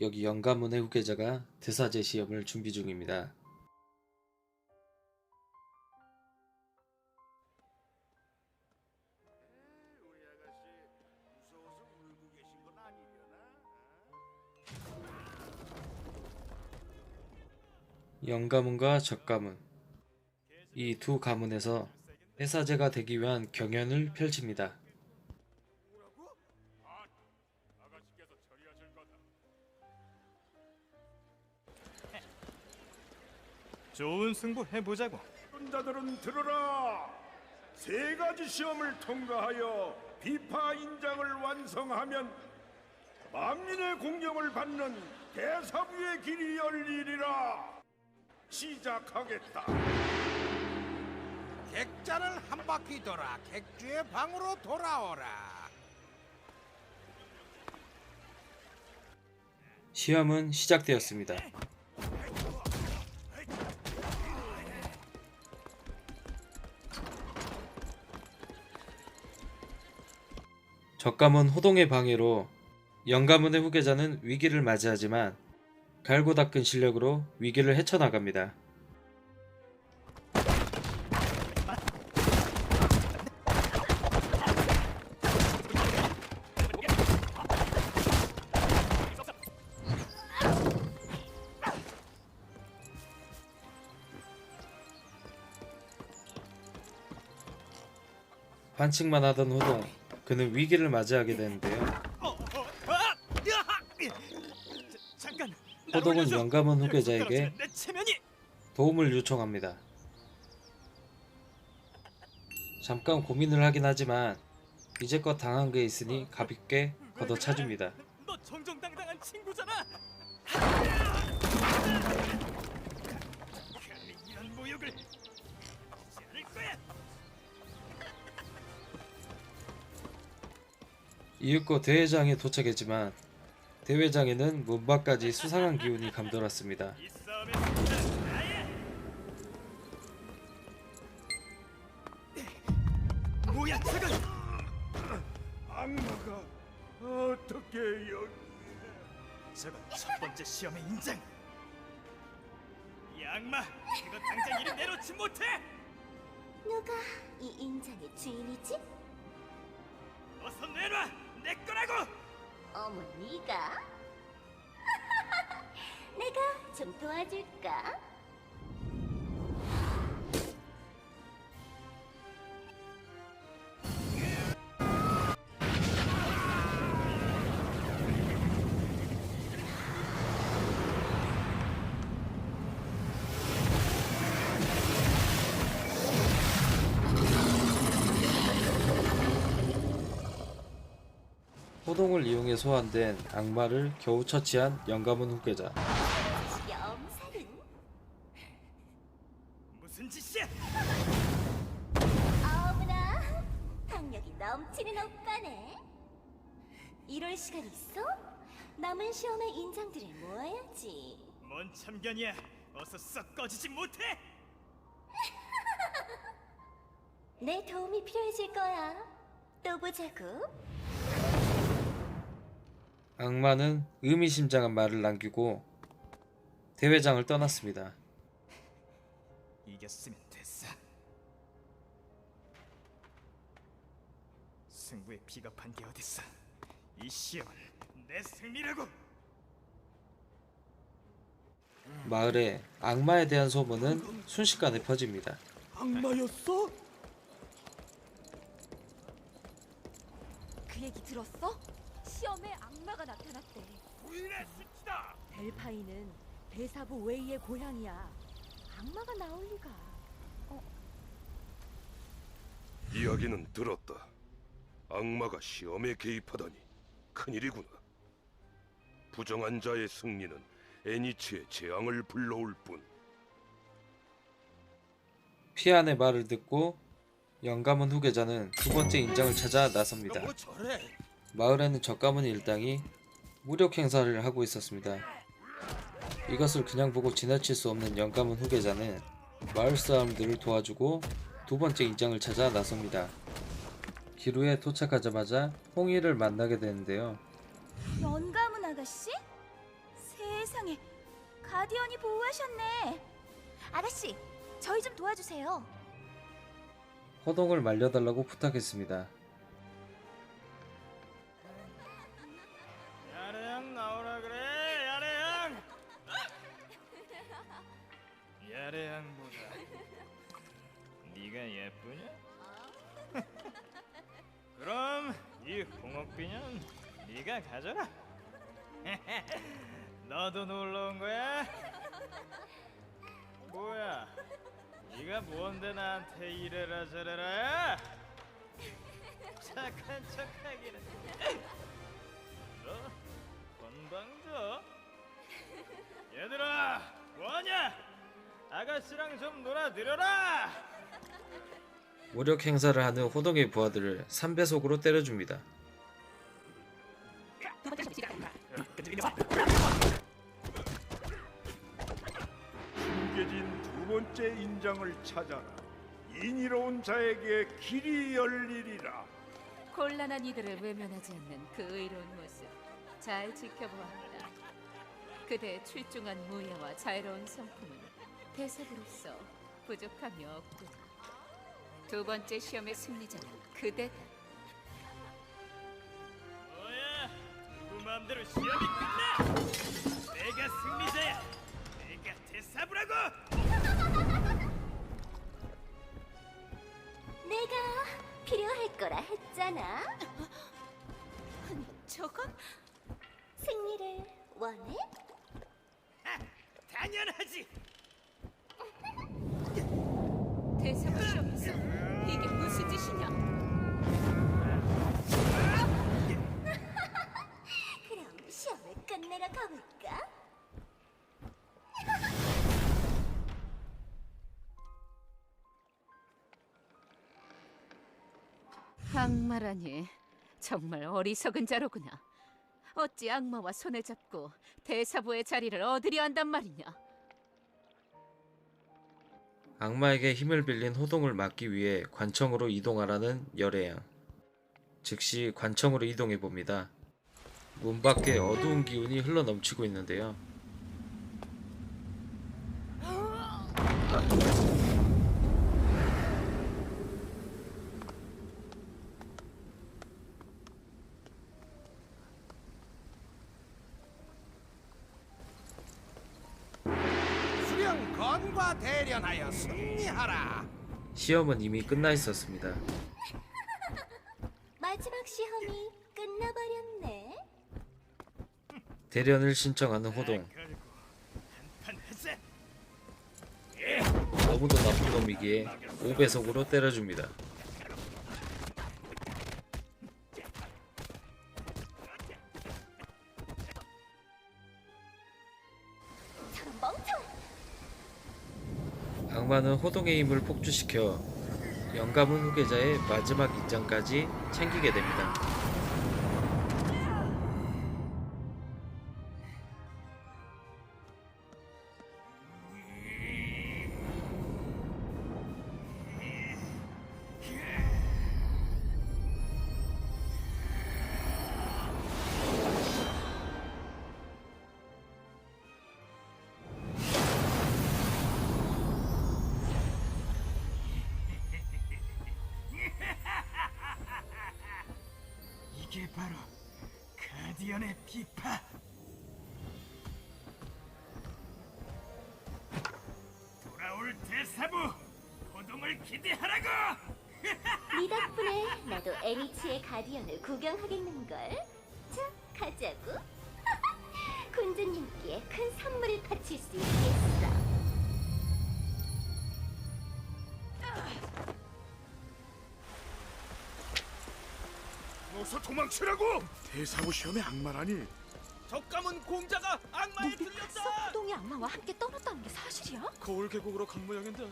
여기 영가문의 후계자가 대사제 시험을 준비 중입니다. 영가문과 적가문 이 두 가문에서 대사제가 되기 위한 경연을 펼칩니다. 좋은 승부 해보자고. 자들은 들어라. 세 가지 시험을 통과하여 비파 인장을 완성하면 만민의 공경을 받는 대사부의 길이 열리리라. 시작하겠다. 객자를 한 바퀴 돌아 객주의 방으로 돌아오라. 시험은 시작되었습니다. 적가문 호동의 방해로 영가문의 후계자는 위기를 맞이하지만 갈고 닦은 실력으로 위기를 헤쳐나갑니다. 반칙만 하던 호동, 그는 위기를 맞이하게 되는데요. 호동은 영가문 후계자에게. 도움을 요청합니다. 잠깐 고민을 하긴 하지만 이제껏 당한 게 있으니 가볍게 걷어차줍니다. 이윽고 대회장에 도착했지만 대회장에는 문 밖까지 수상한 기운이 감돌았습니다. 뭐야 저건? 악마가 어떻게 여기? 저건 첫 번째 시험의 인장. 이 악마, 이거 당장 이리 내놓지 못해. 누가 이 인장의 주인이지? 어서 내놔, 내 거라고. 어머 네가? 내가 좀 도와줄까? 호동을 이용해 소환된 악마를 겨우 처치한 영가문 후계자. 무슨 짓이야? 어머나 박력이 넘치는 오빠네. 이럴 시간 있어? 남은 시험의 인장들을 모아야지. 뭔 참견이야? 어서 썩 꺼지지 못해. 내 도움이 필요해질 거야. 또 보자고. 악마는 의미심장한 말을 남기고 대회장을 떠났습니다. 이겼으면 됐어. 승부에 비겁한 게 어딨어? 이 시험은 내 승리라고. 마을에 악마에 대한 소문은 순식간에 퍼집니다. 악마였어? 그 얘기 들었어? 시험에 악마가 나타났대. 부인의 수치다. 델파이는 대사부 웨이의 고향이야. 악마가 나올 리가. 이야기는 들었다. 악마가 시험에 개입하다니 큰일이구나. 부정한 자의 승리는 애니치의 재앙을 불러올 뿐. 피안의 말을 듣고 영가문 후계자는 두 번째 인장을 찾아 나섭니다. 뭐 저래? 마을에는 적가문 일당이 무력 행사를 하고 있었습니다. 이것을 그냥 보고 지나칠 수 없는 영가문 후계자는 마을 사람들을 도와주고 두 번째 인장을 찾아 나섭니다. 기루에 도착하자마자 홍이를 만나게 되는데요. 연가문 아가씨? 세상에 가디언이 보호하셨네. 아가씨, 저희 좀 도와주세요. 호동을 말려달라고 부탁했습니다. 홍옥비는 네가 가져라 너도 놀러 온 거야? 뭐야 네가 뭔데 나한테 이래라 저래라 착한 척하기는 너 건방져? 얘들아 뭐하냐? 아가씨랑 좀 놀아드려라! 무력 행사를 하는 호동의 부하들을 3배속으로 때려줍니다. 찾아라. 인이로운 자에게 길이 열리리라. 곤란한 이들을 외면하지 않는 그 의로운 모습 잘 지켜보았다. 그대의 출중한 무예와 자유로운 성품은 대사부로서 부족함이 없구나. 두 번째 시험의 승리자는 그대다. 뭐야? 누구 마음대로 시험이 끝나! 내가 승리자야! 내가 대사부라고! 필요할 거라 했잖아. 저건 승리를 원해? 당연하지! 대사부 시험에서 이게 무슨 짓이냐? 그럼 시험을 끝내러 가볼까? 악마라니 정말 어리석은 자로구나. 어찌 악마와 손을 잡고 대사부의 자리를 얻으려 한단 말이냐? 악마에게 힘을 빌린 호동을 막기 위해 관청으로 이동하라는 열애양. 즉시 관청으로 이동해 봅니다. 문 밖에 어두운 기운이 흘러 넘치고 있는데요. 건과 대련하여 승리하라. 시험은 이미 끝나 있었습니다. 마지막 시험이 끝나버렸네. 대련을 신청하는 호동. 하자! 너무도 나쁜 놈이기에 5배속으로 때려줍니다. 악마는 호동의 힘을 폭주시켜 영감은 후계자의 마지막 인장까지 챙기게 됩니다. 이게 바로 가디언의 비파! 돌아올 대사부! 호동을 기대하라고! 네 덕분에 나도 에리치의 가디언을 구경하겠는걸. 자, 가자고. 군주님께 큰 선물을 바칠 수 있겠어. 어서 도망치라고! 대사부 시험의 악마라니. 적감은 공자가 악마에 들렸다. 호동이 악마와 함께 떠났다는 게 사실이야? 거울 계곡으로 간 모양인데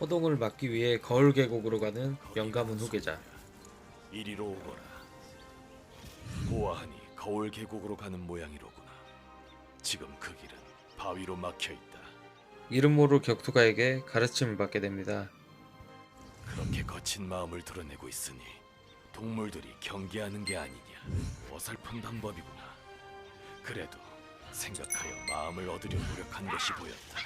호동을 막기 위해 거울 계곡으로 가는 영감은 후계자. 이리로 오거라. 보아하니 거울 계곡으로 가는 모양이로구나. 지금 그 길은 바위로 막혀 있다. 이름 모를 격투가에게 가르침을 받게 됩니다. 그렇게 거친 마음을 드러내고 있으니 동물들이 경계하는 게 아니냐. 어설픈 방법이구나. 그래도 생각하여 마음을 얻으려 노력한 것이 보였다.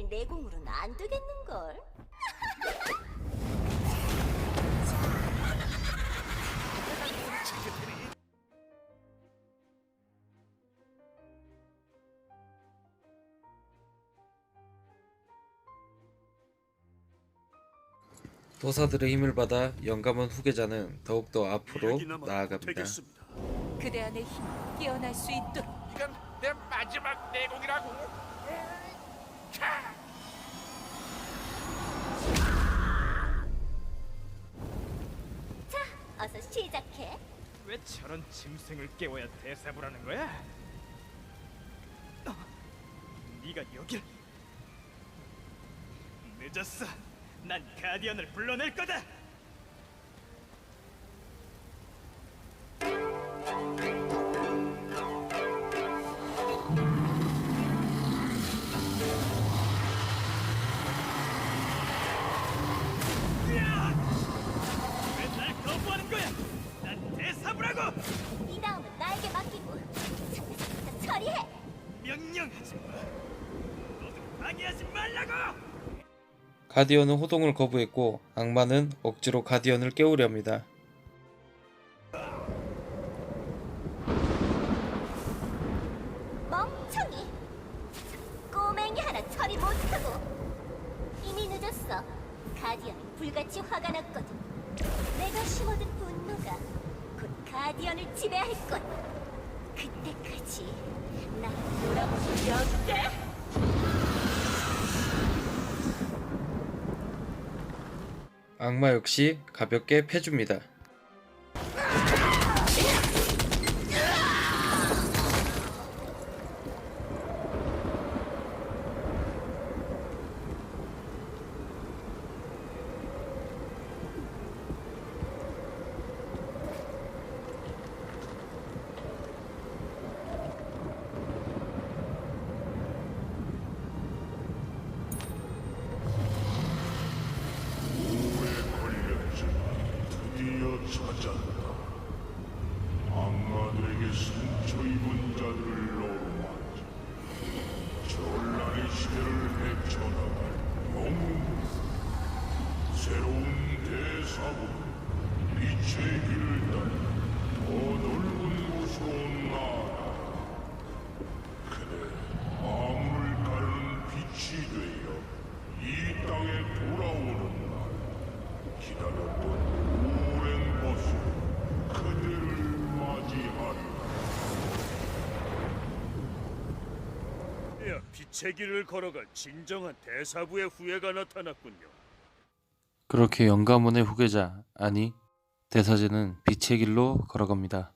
도사님들 내공으로는 안 되겠는걸? 도사들의 힘을 받아 영감원 후계자는 더욱더 앞으로 나아갑니다. 그대 안의 힘이 깨어날 수 있도록 이건 내 마지막 내공이라고 어서 시작해. 왜 저런 짐승을 깨워야 대사부라는 거야? 어, 네가 여길 늦었어. 난 가디언을 불러낼 거다. 가디언은 호동을 거부했고 악마는 억지로 가디언을 깨우려 합니다. 멍청이. 꼬맹이 하나 처리 못하고 이미 늦었어. 가디언은 불같이 화가 났거든. 내가 심어둔 분노가 곧 가디언을 지배할 거야. 그때까지 난 놀아보지 어때? 악마 역시 가볍게 패줍니다. 야, 빛의 길을 걸어갈 진정한 대사부의 후예가 나타났군요. 그렇게 영감원의 후계자 아니 대사제는 빛의 길로 걸어갑니다.